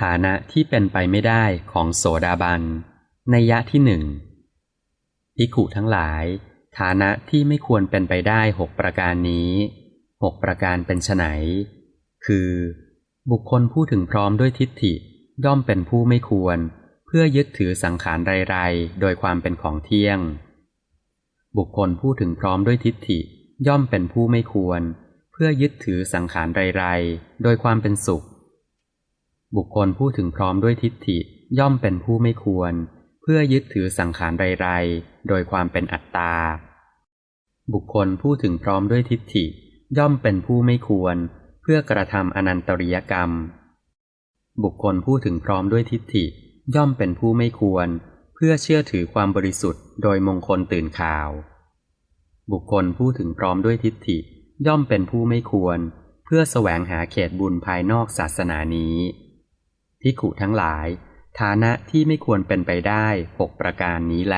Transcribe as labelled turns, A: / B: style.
A: ฐานะที่เป็นไปไม่ได้ของโสดาบันในยะที่หนึ่งภิขุทั้งหลาย ฐานะที่ไม่ควรเป็นไปได้หกประการนี้หกประการเป็นไฉนคือ บุคคลผู้ถึงพร้อมด้วยทิฏฐิย่อมเป็นผู้ไม่ควร เพื่อยึดถือสังขารไรๆ โดยความเป็นของเที่ยง บุคคลผู้ถึงพร้อมด้วยทิฏฐิย่อมเป็นผู้ไม่ควร เพื่อยึดถือสังขารไรๆ โดยความเป็นสุข บุคคลผู้ถึงพร้อมด้วยทิฏฐิย่อมเป็นผู้ไม่ควร เพื่อยึดถือสังขารไรๆ โดยความเป็นอัตตา บุคคลผู้ถึงพร้อมด้วยทิฏฐิ ย่อมเป็นผู้ไม่ควร เพื่อกระทำอนันตริยกรรม บุคคลผู้ถึงพร้อมด้วยทิฏฐิ ย่อมเป็นผู้ไม่ควร เพื่อเชื่อถือความบริสุทธิ์ โดยมงคลตื่นข่าว บุคคลผู้ถึงพร้อมด้วยทิฏฐิ ย่อมเป็นผู้ไม่ควร เพื่อแสวงหาเขตบุญภายนอกศาสนานี้ พิขุทั้งหลาย ฐานะที่ไม่ควรเป็นไปได้หกประการนี้แล